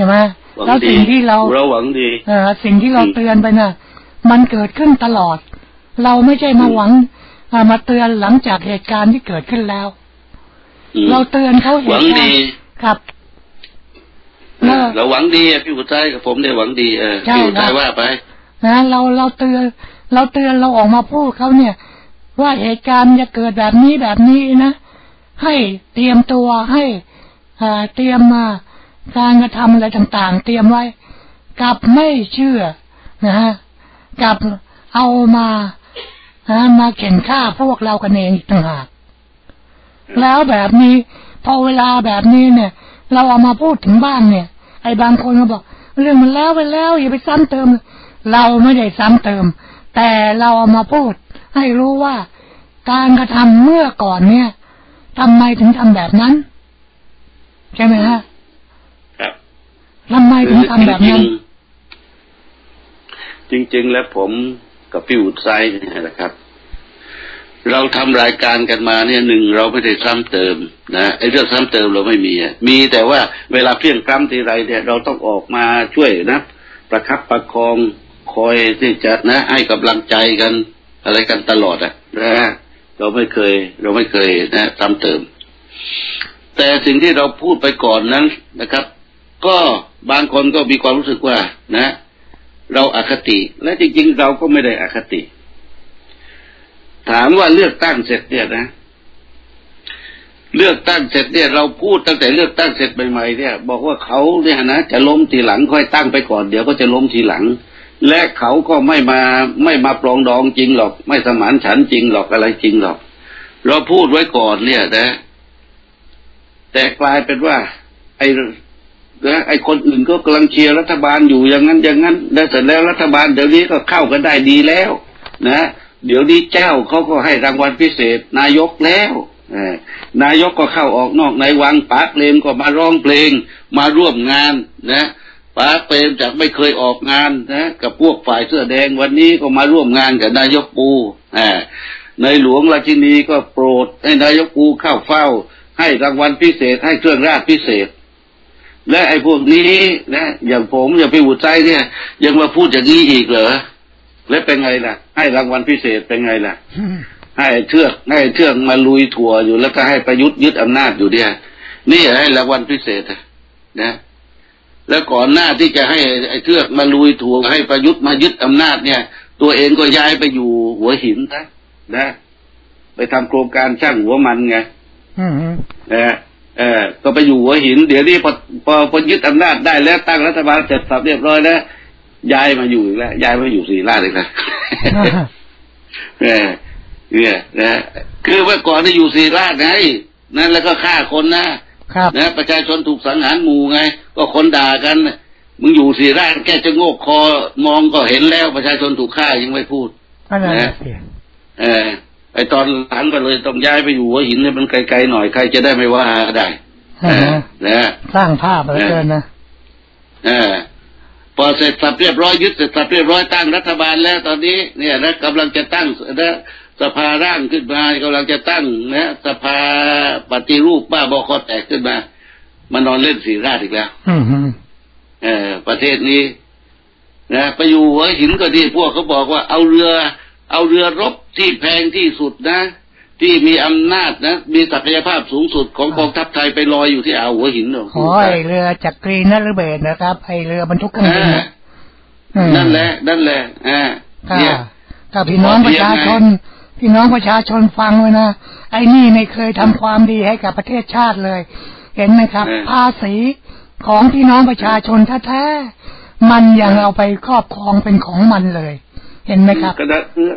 ช่ไหมหวังแล้วดีสิ่งที่เราเราหวังดีเออสิ่งที่เราเตือนไปน่ะ มันเกิดขึ้นตลอด เราไม่ใช่มาหวังอ่ามาเตือนหลังจากเหตุการณ์ที่เกิดขึ้นแล้วอืมเราเตือนเขาเหหวัตุงการดีณ์ครับเออเราหวังดีอะพี่บุตรใจกับผมเนี่ยหวังดีเออใช่พี่บุตรใจครับว่าไปนะเราเราเตือน เราเตือนเราออกมาพูดเขาเนี่ย ว่าเหตุการณ์จะเกิดแบบนี้แบบนี้นะให้เตรียมตัวให้อ่าเตรียมมา การกระทำอะไรต่างๆ เตรียมไว้กลับไม่เชื่อนะฮะกลับเอามาฮะมาเข็นฆ่าพวกเรากันเองอีกต่างหากแล้วแบบนี้ พอเวลาแบบนี้เนี่ย เราเอามาพูดถึงบ้านเนี่ย ไอ้บางคนก็บอก เรื่องมันแล้วไปแล้วอย่าไปซ้ำเติม เราไม่ได้ซ้ำเติม แต่เราเอามาพูด ให้รู้ว่าการกระทำเมื่อก่อนเนี่ยทำไมถึงทำแบบนั้น ใช่ไหมฮะ ครับ ทำไมถึง ทำแบบนั้น จริงๆจริงแล้วผมกับพี่อุดไซเนี่ยนะครับ เราทำรายการกันมาเนี่ยหนึ่งเราไม่ได้ซ้ำเติมนะไอ้เรื่องซ้ำเติมเราไม่มีมีแต่ว่าเวลาเพียงกล้ำทีไรเนี่ยเราต้องออกมาช่วยนะ ประคับประคองคอยที่จะนะ ให้กำลังใจกันอะไรกันตลอดอะนะเราไม่เคย เราไม่เคยนะซ้ำเติม แต่สิ่งที่เราพูดไปก่อนนั้นนะครับ ก็ บางคนก็มีความรู้สึกว่า นะ เราอาคติ และจริง ๆ เราก็ไม่ได้อาคติ ถามว่าเลือกตั้งเสร็จเนี่ยนะเลือกตั้งเสร็จเนี่ยเราพูดตั้งแต่เลือกตั้งเสร็จใหม่ๆเนี่ย บอกว่าเขาเนี่ยนะจะล้มทีหลังค่อยตั้งไปก่อนเดี๋ยวก็จะล้มทีหลัง และเขาก็ไม่มาไม่มาปรองดองจริงหรอก ไม่สมานฉันจริงหรอกอะไรจริงหรอก เราพูดไว้ก่อนเนี่ยนะแต่กลายเป็นว่า ไอ้ นะไอ้คนอื่นก็กำลังเชียร์รัฐบาลอยู่อย่างนั้นอย่างนั้น แล้วเสร็จแล้วรัฐบาลเดี๋ยวนี้ก็เข้ากันได้ดีแล้ว นะ เดี๋ยวนี้เจ้าเขาก็ให้รางวัลพิเศษ นายกแล้วนายกก็เข้าออกนอกในวังป๋าเปรมก็มาร้องเพลง มาร่วมงานนะป๋าเปรมจากไม่เคยออกงานนะกับพวกฝ่ายเสื้อแดงวันนี้ก็มาร่วมงานกับนายกปูอ่าในหลวงราชินีก็โปรดให้นายกปูเข้าเฝ้า ให้รางวัลพิเศษให้เครื่องราชพิเศษ และไอ้พวกนี้นะอย่างผมอย่างพี่บุตรใจเนี่ย ยังมาพูดอย่างนี้อีกเหรอและเป็นไงล่ะ ให้รางวัลพิเศษเป็นไงล่ะ ให้ไอ้เชือกให้ไอ้เชือกมาลุยถั่วอยู่แล้วก็ให้ประยุทธ์ยึดอำนาจอยู่เนี่ยนี่ให้รางวัลพิเศษอะนะ แล้วก่อนหน้าที่จะให้ไอ้เชือกมาลุยถั่วให้ประยุทธ์มายึดอำนาจเนี่ย ตัวเองก็ย้ายไปอยู่หัวหินนะนะไปทำโครงการช่างหัวมันไงอืม เออเออก็ไปอยู่หัวหิน เดี๋ยวนี้พอพอพอยึดอำนาจได้แล้วตั้งรัฐบาลเสร็จสับเรียบร้อยแล้วย้ายมาอยู่อีกแล้วย้ายมาอยู่ศรีราชอีกแล้วเออเนี่ยนะคือเมื่อก่อนที่อยู่ศรีราชไงนั่นแล้วก็ฆ่าคนนะครับนะประชาชนถูกสังหารหมู่ไง ก็คนด่ากัน มึงอยู่ศรีราชแค่จะโงกคอมองก็เห็นแล้วประชาชนถูกฆ่ายังไม่พูดก็นั่นแหละสิเออ ไอตอนหลังก็เลยต้องย้ายไปอยู่หัวหินให้มันไกลๆหน่อยใครจะได้ไม่ว่าได้เออนะสร้างภาพอะไรเกินนะเออพอเสร็จสับเรียบร้อยยึดเสร็จสับเรียบร้อยตั้งรัฐบาลแล้วตอนนี้ เนี่ยนะกำลังจะตั้งนะสภาร่างขึ้นมากำลังจะตั้งนะสภาปฏิรูปบ้าบอคอแตกขึ้นมามานอนเล่นสีราชอีกแล้วอืมอืมเออ ประเทศนี้นะไปอยู่หัวหินก็ดีพวกเขาบอกว่าเอาเรือ เอาเรือรบที่แพงที่สุดนะ ที่มีอำนาจนะ มีศักยภาพสูงสุดของกองทัพไทยไปลอยอยู่ที่อ่าวหัวหินเนอะขอไอเรือจักรีนฤเบศรนะครับไอเรือบรรทุกเครื่องเอบินอนะอืมนั่นแหละ นั่นแหละอ่าถ้าเนี่ยถ้าพี่น้องประชาชน พี่น้องประชาชนฟังไว้นะไอ้นี่ไม่เคยทำความดีให้กับประเทศชาติเลย เห็นไหมครับ ภาษีของพี่น้องประชาชนแท้ๆมันยังเอาไปครอบครองเป็นของมันเลย เห็นไหมครับกระดาษเรือ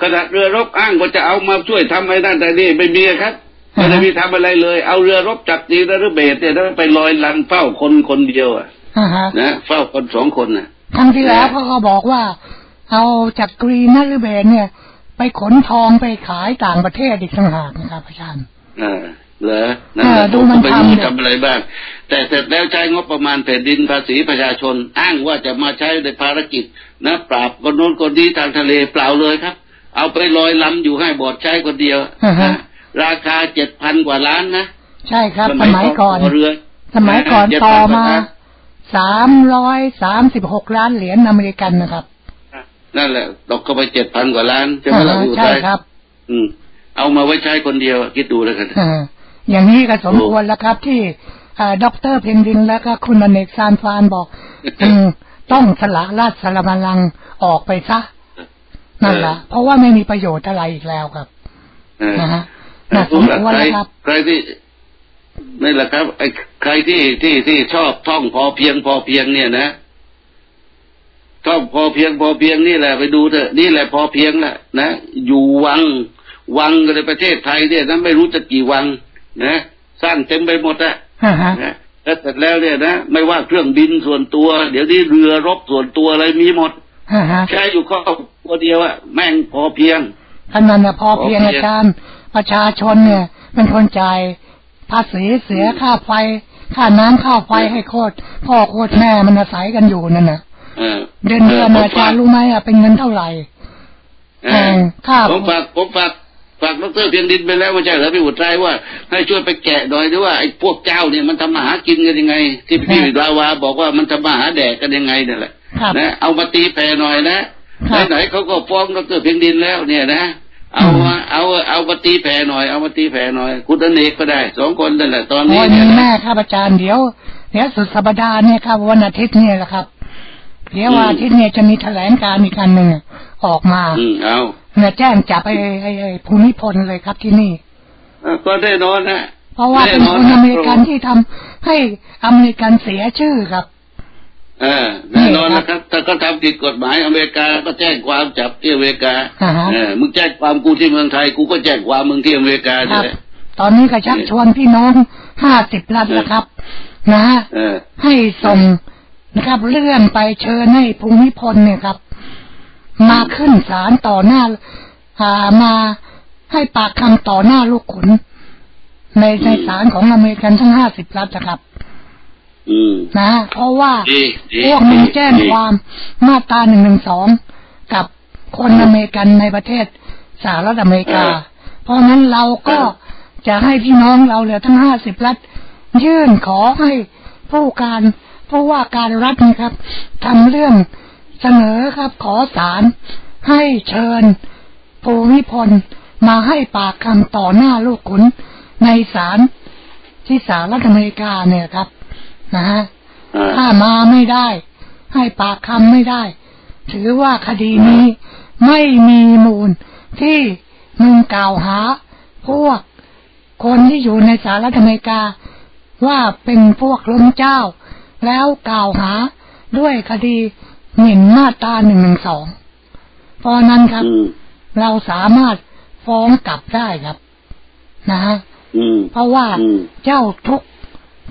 ขนาดเรือรบอ้างว่าจะเอามาช่วยทำอะไรนั่นแต่นี่ไม่มีครับไม่ได้มีทำอะไรเลย เอาเรือรบจักรีนฤเบศรเนี่ยแล้วไปลอยลันเฝ้าคนคนเดียวอะอ่าฮะนะเฝ้าคนสองคนน่ะครั้งที่แล้วเขาก็บอกว่า เอาจากกรีนนฤเบศรเนี่ย ไปขนทองไปขายต่างประเทศอีกต่างหากนะครับอาจารย์เออ เหรอนั่นแหละเออดูมันผมก็ไปทำดูเนี่ยทำอะไรบ้าง แต่เสร็จแล้วใช้งบประมาณแผ่นดินภาษีประชาชน อ้างว่าจะมาใช้ในภารกิจนะปราบคนโน้นคนนี้ทางทะเลเปล่าเลยครับ เอาไปลอยลำอยู่ให้บอดใช้คนเดียวอ่าฮะนะราคาเจ็ดพันกว่าล้านนะใช่ครับ สมัยก่อนต่เรือสมัยก่อน7,000ต่อมาล้นสามร้อยสามสิบหกล้านเหรียญอเมริกันนะครับนั่นแหละตกเข้าไปเจ็ดพันกว่าล้านใช่ไหมล่ะอ่าพี่อุใช่ทัยครับ อืม เอามาไว้ใช้คนเดียวคิดดูแล้วกัน อ่าอย่างนี้ก็สมควรแล้วครับที่อ่าด็อกเตอร์เพนดินแล้วก็คุณอเนกซานฟานบอกอืมต้องสละราชสละบัลลังก์ออกไปซะนั่นแหละเพราะว่าไม่มีประโยชน์อะไรอีกแล้วครับเออนะฮะน่าสมควรใครแล้วครับใครที่นี่แหละครับไอ้ใครที่ที่ที่ชอบท่องพอเพียงพอเพียงเนี่ยนะท่องพอเพียงพอเพียงนี่แหละไปดูเถอะนี่แหละพอเพียงแหละนะอยู่วังวังในประเทศไทยเนี่ยนะไม่รู้จะกี่วัง นะสร้างเต็มไปหมดอะอ่าฮะนะแล้วเสร็จแล้วเนี่ยนะไม่ว่าเครื่องบินส่วนตัว เดี๋ยวนี้เรือรบส่วนตัวอะไรมีหมดอ่าฮะใช้อยู่ครอบครัวเดียวอะแม่งพอเพียงขนาดน่ะพอเพียงพอเพียงอาจารย์ประชาชนเนี่ยเป็นคนจ่ายภาษีเสียค่าไฟค่าน้ำค่าไฟให้โคตรพ่อโคตรแม่มันอาศัยกันอยู่นั่นน่ะเออเดือนเดือนผมอาจารย์ฝกรู้ไหมอะเป็นเงินเท่าไหร่เอแพองค่าผมฝากผมฝาก ฝากดรเพียงดินไปแล้วไม่ใช่เหรอพี่อุทัยว่า ให้ช่วยไปแกะหน่อยด้วยว่าไอ้พวกเจ้าเนี่ยมันทำมาหากินกันยังไง ที่พี่ลาวาบอกว่ามันทำมาหาแดกกันยังไงเนี่ยแหละครับนะเอามาตีแผ่หน่อยนะครับไหนๆเขาก็ฟ้องดรเพียงดินแล้วเนี่ยนะเอามาเอาเอามาตีแผ่หน่อย เอามาตีแผ่หน่อย คุณอเนกก็ได้สองคนนั่นแหละตอนนี้โอ้ยเนี่ยแม่ครับอาจารย์เดี๋ยวเดี๋ยวสุดสัปดาห์เนี่ยครับวันอาทิตย์เนี่ยแหละครับ เดี๋ยววันอาทิตย์เนี่ยจะมีแถลงการณ์อีกอันหนึ่งออกมาอืมเอาเนี่ยแจ้งจับไอ้ไอ้ไอ้ภูมิพลเลยครับที่นี่เออก็แน่นอนนะเพราะว่าเป็นคนอเมริกันที่ทำให้อเมริกันเสียชื่อครับเออแน่นอนนะครับถ้าเขาทำผิดกฎหมายอเมริกาก็แจ้งความจับที่อเมริกาอ่าฮะเออมึงแจ้งความกูที่เมืองไทยกูก็แจ้งความมึงที่อเมริกาคเนี่รับยแหละตอนนี้ก็ชักชวนพี่น้องห้าสิบรัฐแล้วครับ นะฮะเออให้ส่ง นะครับ เลื่อนไปเชิญให้ภูมิพลเนี่ยครับ มาขึ้นศาลต่อหน้าอ่ามาให้ปากคำต่อหน้าลูกขุน ในในศาลของอเมริกันทั้งห้าสิบรัฐนะครับอืมนะฮะเพราะว่าดีดีพวกมันดีแจ้งดีความมาตราหนึ่งหนึ่งสองกับคนอเมริกันในประเทศสหรัฐอเมริกา เพราะงั้นเราก็จะให้พี่น้องเราเหลือทั้งห้าสิบรัฐยื่นขอให้ผู้การ ผู้ว่าการรัฐนะครับทำเรื่องเสนอครับ ขอศาลให้เชิญภูมิพลมาให้ปากคำต่อหน้าลูกขุนในศาลที่สหรัฐอเมริกาเนี่ยครับ นะฮะอ่าถ้ามาไม่ได้ ให้ปากคำไม่ได้ ถือว่าคดีนี้ไม่มีมูลที่มึงกล่าวหา พวกคนที่อยู่ในสหรัฐอเมริกา ว่าเป็นพวกล้มเจ้า แล้วกล่าวหาด้วยคดีหมิ่นมาตราหนึ่งหนึ่งสองเพราะนั้นครับอืมเราสามารถฟ้องกลับได้ครับ นะฮะอืมเพราะว่าอืมเจ้าทุกข์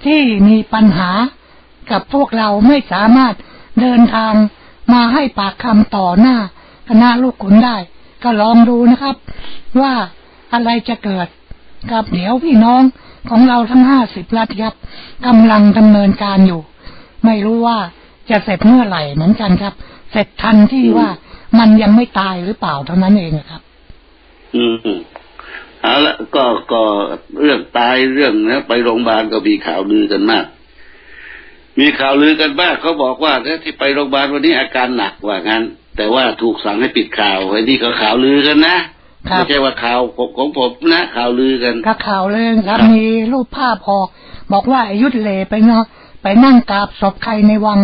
ที่มีปัญหากับพวกเราไม่สามารถเดินทางมาให้ปากคำต่อหน้าคณะลูกขุนได้ ก็ลองดูนะครับ ว่าอะไรจะเกิดกับเดี๋ยวพี่น้องของเราทั้งห้าสิบรัฐครับกำลังดำเนินการอยู่ ไม่รู้ว่าจะเสร็จเมื่อไหร่เหมือนกันครับ เสร็จทันที่ว่ามันยังไม่ตายหรือเปล่าเท่านั้นเองนะครับ อืมเอาละก็ก็เรื่องตายเรื่องนะไปโรงพยาบาลก็มีข่าวลือกันมาก มีข่าวลือกันมากเขาบอกว่าเนี่ยที่ไปโรงพยาบาลวันนี้อาการหนักว่างั้น แต่ว่าถูกสั่งให้ปิดข่าวไอ้นี่ก็ข่าวลือกันนะครับไม่ใช่ว่าข่าวของของผมนะข่าวลือกันก็ข่าวเลยครับมีรูปภาพออกบอกว่าไอ้ยุทธเลไปเนาะ ไปนั่งกราบศพใครในวัง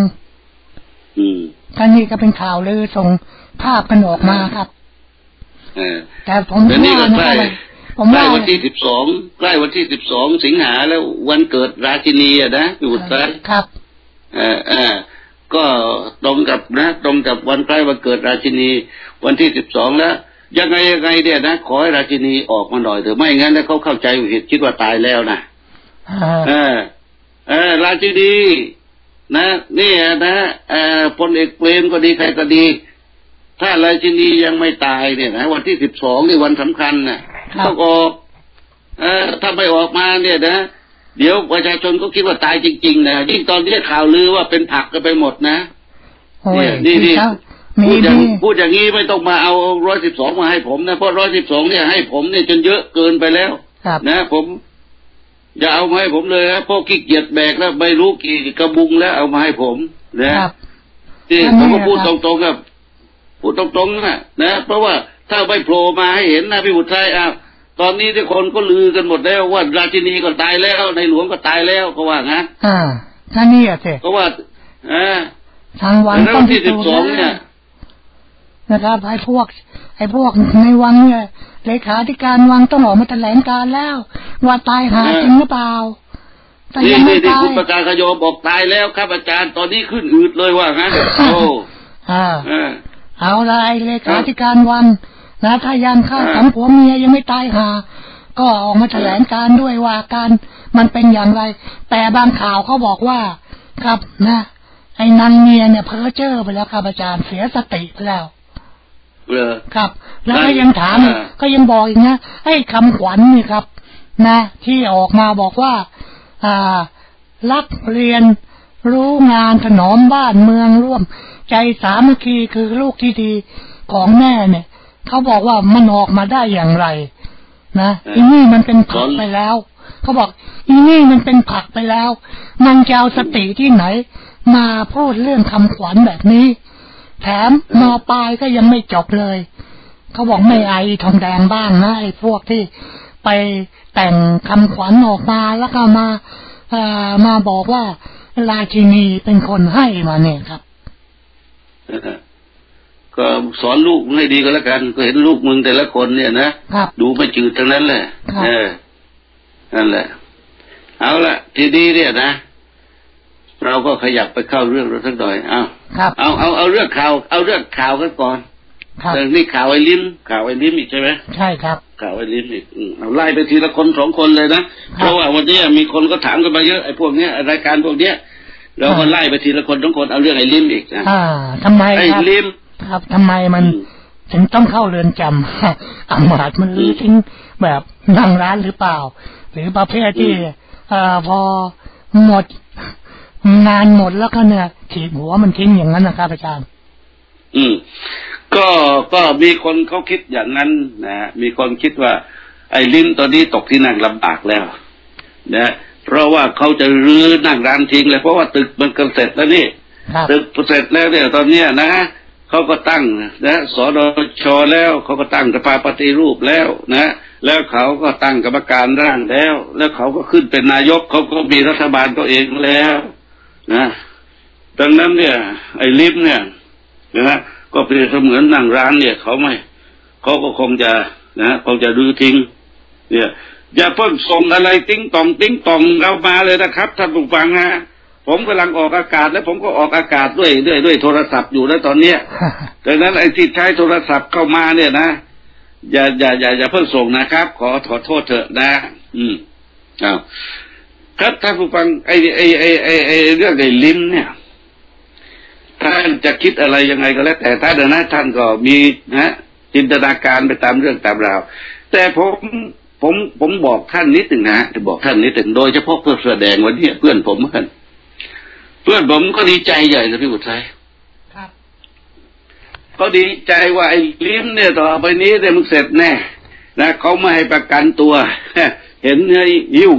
อืมก็นี่ก็เป็นข่าวเลยส่งภาพกันออกมาครับเออแต่ผมแต่นี่ว่าก็นะใกล้ครับผมใกล้ว่าวันที่สิบสองใกล้วันที่สิบสองสิงหาแล้ววันเกิดราชินีอะนะอยู่ท้ายครับเออเออก็ตรงกับนะ ตรงกับวันใกล้วันเกิดราชินี วันที่สิบสองแล้วยังไงยังไงเนี่ยนะขอให้ราชินีออกมาหน่อยเถอะไม่งั้นแล้วเขาเข้าใจผิดคิดว่าตายแล้วนะอ่าเออ เออราชินีนะนี่นะเออพลเอกเปรมก็ดีใครก็ดี ถ้าราชินียังไม่ตายเนี่ยนะวันที่สิบสองนี่วันสำคัญนะต้องออกเออถ้าไม่ออกมาเนี่ยนะเดี๋ยวประชาชนก็คิดว่าตายจริงๆนะยิ่งตอนนี้ข่าวลือว่าเป็นผักกันไปหมดนะโอ้ยนี่นี่ครับมีพูดอย่างมีพูดอย่างนี้ไม่ต้องมาเอาร้อยสิบสองมาให้ผมนะเพราะร้อยสิบสองเนี่ยให้ผมเนี่ยจนเยอะเกินไปแล้วครับนะผม อย่าเอามาให้ผมเลยนะพวกขี้เกียจแบกแล้วไม่รู้กี่กระบุงแล้วเอามาให้ผมนะครับนี่อันผนี้มก็พูดคตรับรงๆครับพูดตรงๆนะนะเพราะว่าถ้าไม่โผล่มาให้เห็นนะพี่บุตรชัยอ้าวตอนนี้ทุกคนก็ลือกันหมดแล้วว่าราชินีก็ตายแล้วในหลวงก็ตายแล้วก็ว่างั้นอ่าท่านี่อะสิก็ว่าอ่าทางวังแล้วต้องที่พิสิบสูจน์สองแล้เนี่วย นะครับไอ้พวก ไอ้พวกในวังเนี่ยเลขาธิการวังต้องออกมาแถลงการแล้ว ว่าตายหาจริงหรือเปล่าแต่นี่ยังไม่นี่ที่ตายคุณประกาศขยมบอกตายแล้วครับอาจารย์ตอนนี้ขึ้นอืดเลยว่างั้นโอ้อ่าเออเอาละไอ้เลขาธิการวังนะถ้ายังฆ่าสังผัวเมียยังไม่ตายหาก็ออกมาแถลงการด้วยว่าอาการมันเป็นอย่างไร แต่บางข่าวเขาบอกว่า ครับนะ ไอ้นางเมียเนี่ยเพ้อเจ้อไปแล้วครับอาจารย์เสียสติไปแล้วเออ ครับ แล้วก็นั่นยังถามอีกอ่าก็ยังบอกอีกนะไอ้คำขวัญนี่ครับ นะ ที่ออกมาบอกว่า อ่า รักเรียนรู้งานถนอมบ้านเมืองร่วม ใจสามัคคีคือลูกที่ดีของแม่เนี่ยเขาบอกว่ามันออกมาได้อย่างไร นะเอออีนี่มันเป็นผักสอนไปแล้วเขาบอกอีนี่มันเป็นผักไปแล้ว มันจะเอาสติที่ไหน มาพูดเรื่องคำขวัญแบบนี้ แถมมปลายก็ยังไม่จบเลยเขาบอกไม่ไอทองแดงบ้างนะไอ้พวกที่ไปแต่งคำขวัญออกมาแล้วก็มาเอ่อมาบอกว่าราชินีเป็นคนให้มาเนี่ยครับเออก็สอนลูกมึงให้ดีก็แล้วกัน ก็เห็นลูกมึงแต่ละคนเนี่ยนะครับดูไม่จืดทั้งนั้นแหละครับเออนั่นแหละ เอาละทีนี้เนี่ยนะ เราก็ขยับไปเข้าเรื่องเราสักหน่อยเอาครับเอาเอาเอาเรื่องข่าวเอาเรื่องข่าวกันก่อนครับเรื่องนี้ข่าวไอ้ลิ้มข่าวไอ้ลิ้มอีกใช่ไหมใช่ครับข่าวไอ้ลิ้มอีกอืมเอาไล่ไปทีละคนสองคนเลยนะเพราะว่าวันนี้มีคนก็ถามกันมาเยอะไอ้พวกเนี้ยรายการพวกเนี้ยเราก็อ่าไล่ไปทีละคนสองคนเอาเรื่องไอ้ลิ้มอีกนะอ่าทำไมไอ้ครับลิ้มครับทำไมมันถึงต้องเข้าเรือนจำอามาตย์มันลื้อทิ้งแบบนั่งร้านหรือเปล่า หรือประเภทที่เอ่อพอหมด งานหมดแล้วก็เนี่ยถีบหัวมันทิ้งอย่างนั้นนะครับอาจารย์ อืม ก็ก็มีคนเขาคิดอย่างนั้นนะมีคนคิดว่า ไอ้ลิ้มตอนนี้ตกที่นั่งลำบากแล้วนะเพราะว่าเขาจะรื้อนั่งร้านทิ้งเลยเพราะว่าตึกมันก็เสร็จแล้วนี่ครับตึกเสร็จแล้วเนี่ยตอนเนี้ยนะเขาก็ตั้งนะสดชแล้วเขาก็ตั้งสภาปฏิรูปแล้วนะ แล้วเขาก็ตั้งกรรมการร่างแล้ว แล้วเขาก็ขึ้นเป็นนายกเขาก็มีรัฐบาลตัวเองแล้ว นะดังนั้นเนี่ย ไอ้ลิฟต์เนี่ยนะก็เปรียบเสมือนนั่งร้านเนี่ย เขาไม่เขาก็คงจะนะคงจะรื้อทิ้ง เนี่ยอย่าเพิ่งส่งอะไรติ้งตองติ้งตองเรามาเลยนะครับท่านผู้ฟังฮะผมกำลังออกอากาศแล้วผมก็ออกอากาศด้วยด้วยด้วยโทรศัพท์อยู่แล้วตอนเนี้ยดังนั้นไอ้ที่ใช้โทรศัพท์เข้ามาเนี่ยนะอย่าอย่าอย่าอย่าเพิ่งส่งนะครับ ขอขอโทษเถอะนะ อืมอ้าว ครับท่านผู้ฟังไอ้ไอ้ไอ้ไอ้ไอ้เรื่องไอ้ลิ้นเนี่ยท่านจะคิดอะไรยังไงก็แล้ว แต่ท่านนะท่านก็มีนะจินตนาการไปตามเรื่องตามราว แต่ผมผมผมบอกท่านนิดหนึ่งนะจะบอกท่านนิดหนึ่งโดยเฉพาะเพื่อแสดงวันนี้เพื่อนผมเหมือนกันเพื่อนผมก็ดีใจใหญ่นะพี่บุตรชัยครับก็ดีใจว่าไอ้ลิ้มเนี่ยต่อไปนี้เนี่ยมึงเสร็จแน่นะเขาไม่ให้ประกันตัว เห็นไอ้หิ้ว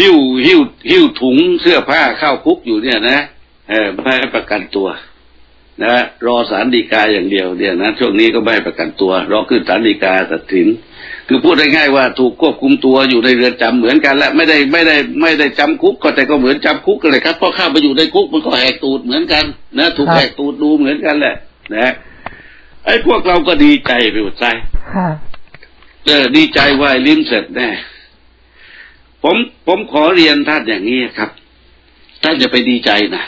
หิ้วหิ้วหิ้วถุงเสื้อผ้าเข้าคุกอยู่เนี่ยนะเออไม่ให้ประกันตัว นะรอสารดีกาอย่างเดียวเนี่ยนะช่วงนี้ก็ไม่ให้ประกันตัว รอขึ้นสารดีกาตัดสิน คือพูดง่ายๆว่าถูกควบคุมตัวอยู่ในเรือนจำเหมือนกันและไม่ได้ไม่ได้ไม่ได้จำคุกก็แต่ก็เหมือนจำคุกกันเลยครับเพราะเข้าไปอยู่ในคุกมันก็แหกตูดเหมือนกัน นะถูกครับแหกตูดดูเหมือนกันแหละนะไอ้พวกเราก็ดีใจไปหมดใจค่ะเออดีใจว่าไอ้ลิ้มเสร็จแน่ ผมผมขอเรียนท่านอย่างนี้ครับ ท่านอย่าไปดีใจนะ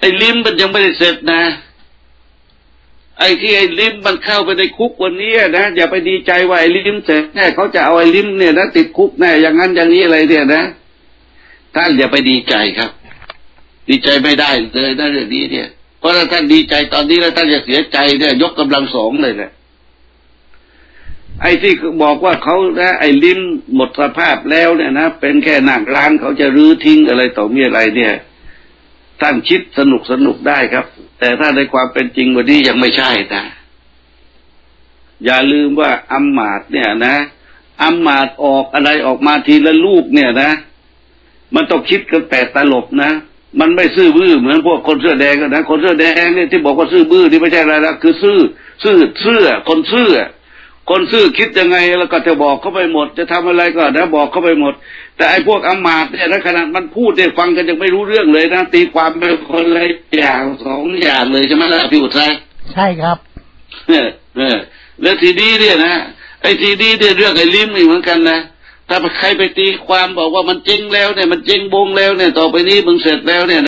ไอ้ลิ้มมันยังไม่ได้เสร็จนะ ไอ้ที่ไอ้ลิ้มมันเข้าไปในคุกวันนี้นะอย่าไปดีใจว่าไอ้ลิ้มเสร็จแน่เขาจะเอาไอ้ลิ้มเนี่ยนะติดคุกแน่อย่างนั้นอย่างนี้อะไรเนี่ยนะท่านอย่าไปดีใจครับ ดีใจไม่ได้เลยนะเรื่องนี้เนี่ย เพราะถ้าท่านดีใจตอนนี้แล้วท่านจะเสียใจเนี่ย ยกกำลังสองเลยแหละ ไอ้ที่บอกว่าเขานะไอ้ลิ้มหมดสภาพแล้วเนี่ยนะเป็นแค่หนักร้านเขาจะรื้อทิ้งอะไรต่อมีอะไรเนี่ย ท่านคิดสนุกสนุกได้ครับ แต่ถ้าในความเป็นจริงวันนี้ยังไม่ใช่นะอย่าลืมว่าอำมมาตเนี่ยนะอำมมาตออกอะไรออกมาทีละลูกเนี่ยนะ มันต้องคิดกันแปดตลบนะมันไม่ซื่อบื้อเหมือนพวกคนเสื้อแดงนะคนเสื้อแดงเนี่ยที่บอกว่าซื่อบื้อนี่ไม่ใช่อะไรละคือซื่อซื่อเสื้อคนซื่อ คนซื่อคิดยังไงแล้วก็จะบอกเขาไปหมด จะทำอะไรก็นะบอกเขาไปหมด แต่ไอ้พวกอำมาตย์เนี่ยนะขนาดมันพูดเนี่ยฟังกันยังไม่รู้เรื่องเลยนะตีความเป็นคนละอย่างสองอย่างเลยใช่ไหมล่ะพี่อุทัยใช่ครับเออเออแล้วทีนี้เนี่ยนะไอ้ทีนี้เนี่ยเรื่องไอ้ลิ้มนี่เหมือนกันนะถ้าใครไปตีความบอกว่ามันจริงแล้วเนี่ยมันจริงบงแล้วเนี่ยต่อไปนี้มึงเสร็จแล้วเนี่ย